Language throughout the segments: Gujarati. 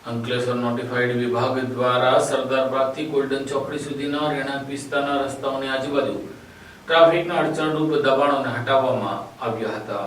અંકલેશ્વર નોટિફાઈડ વિભાગ દ્વારા સરદાર બાગથી ગોલ્ડન ચોકડી સુધીના રહેણાંક વિસ્તારના રસ્તાઓની આજુબાજુ ટ્રાફિકના અડચણરૂપ દબાણોને હટાવવામાં આવ્યા હતા.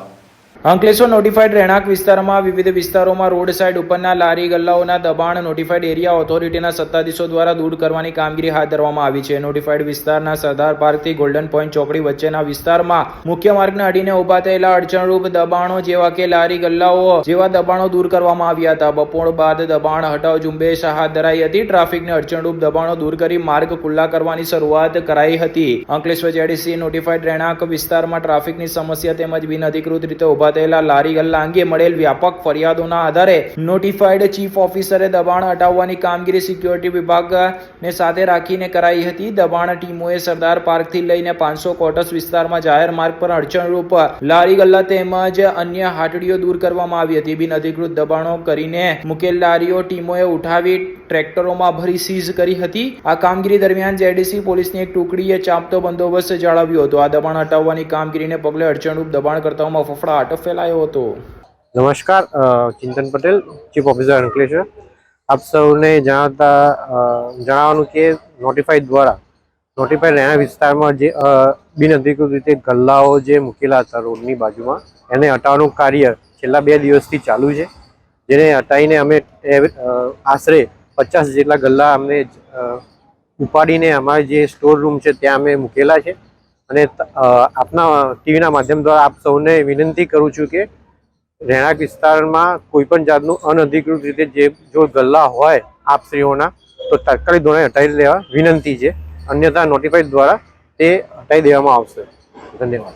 અંકલેશ્વર નોટિફાઈડ રહેણાંક વિસ્તારમાં વિવિધ વિસ્તારોમાં રોડ સાઇડ ઉપરના લારી ગલ્લાઓના દબાણ નોટિફાઈડ એરિયા ઓથોરિટીના સત્તાધીશો દ્વારા દૂર કરવાની કામગીરી હાથ ધરવામાં આવી છે. નોટિફાઈડ વિસ્તારના સરદાર પાર્કથી ગોલ્ડન પોઈન્ટ ચોકડી વચ્ચેના વિસ્તારમાં મુખ્ય માર્ગને અડીને ઊભા થયેલા અડચણરૂપ દબાણો જેવા કે લારી ગલ્લાઓ જેવા દબાણો દૂર કરવામાં આવ્યા હતા. બપોર બાદ દબાણ હટાવ ઝુંબેશ હાથ ધરાઈ હતી. ટ્રાફિકને અડચણરૂપ દબાણો દૂર કરી માર્ગ ખુલ્લા કરવાની શરૂઆત કરાઈ હતી. અંકલેશ્વર જેડીસી નોટિફાઈડ રહેણાંક વિસ્તારમાં ટ્રાફિકની સમસ્યા તેમજ બિનઅધિકૃત રીતે ઊભા થયેલા લારી ગલ્લા અંગે મળેલ વ્યાપક ફરિયાદોના આધારે નોટિફાઈડ ચીફ ઓફિસરે દબાણ હટાવવાની કામગીરી સિક્યોરિટી વિભાગને સાથે રાખીને કરાઈ હતી. દબાણ ટીમોએ સરદાર પાર્કથી લઈને પાંચસો કોટસ વિસ્તારમાં જાહેર માર્ગ પર અડચણરૂપ લારી ગલ્લા તેમજ અન્ય હાટડીઓ દૂર કરવામાં આવી હતી. બિન અધિકૃત દબાણો કરીને મુકેલ લારીઓ ટીમોએ ઉઠાવી ટ્રેક્ટરોમાં ભરી સીઝ કરી હતી. આ કામગીરી દરમિયાન જેડીસી પોલીસની એક ટુકડીએ ચાંપતો બંદોબસ્ત જાળવ્યો હતો. આ દબાણ હટાવવાની કામગીરીને પગલે અડચણરૂપ દબાણકર્તાઓમાં ફફડાટ ફેલાયો હતો. નમસ્કાર ચિંતન પટેલ ચીફ ઓફિસર અંકલેશ્વર. આપ સૌને જણાવતા જણાવવાનું કે નોટિફાઈડ દ્વારા નોટિફાઈડ રહેણા વિસ્તારમાં જે બિનઅધિકૃત રીતે ગલ્લાઓ જે મૂકેલા હતા રોડની બાજુમાં, એને હટાવવાનું કાર્ય છેલ્લા બે દિવસથી ચાલુ છે. જેને હટાવીને અમે આશરે પચાસ જેટલા ગલ્લા અમને ઉપાડીને અમારા જે સ્ટોર રૂમ છે, ત્યાં અમે મૂકેલા છે. અને આપના ટીવીના માધ્યમ દ્વારા આપ સૌને વિનંતી કરું છું કે રહેણાંક વિસ્તારમાં કોઈ પણ જાતનું અનધિકૃત રીતે જે, જો ગલ્લા હોય આપશ્રીઓના, તો તાત્કાલિક ધોરણે હટાવી લેવા વિનંતી છે. અન્યથા નોટિફાઈડ દ્વારા તે હટાવી દેવામાં આવશે. ધન્યવાદ.